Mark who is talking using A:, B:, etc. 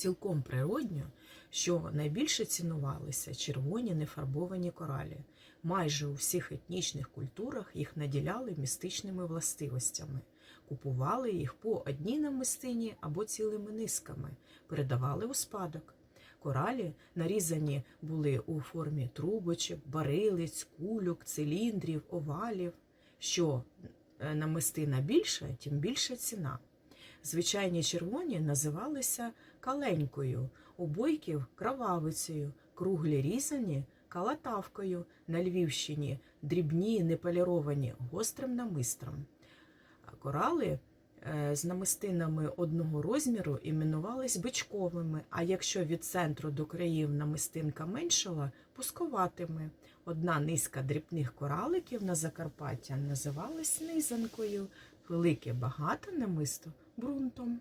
A: Цілком природньо, що найбільше цінувалися червоні нефарбовані коралі. Майже у всіх етнічних культурах їх наділяли містичними властивостями, купували їх по одній намистині або цілими низками, передавали у спадок. Коралі нарізані були у формі трубочок, барилиць, кульок, циліндрів, овалів. Що е, намистина більша, тим більша ціна. Звичайні червоні називалися каленькою, у бойків крававицею, круглі різані калатавкою, на Львівщині дрібні неполіровані гострим намистром. Корали е, з намистинами одного розміру іменувались бичковими, а якщо від центру до країв намистинка меншала, пусковатими. Одна низка дрібних кораликів на Закарпаття називалась низанкою, велике багате намисто брунтом.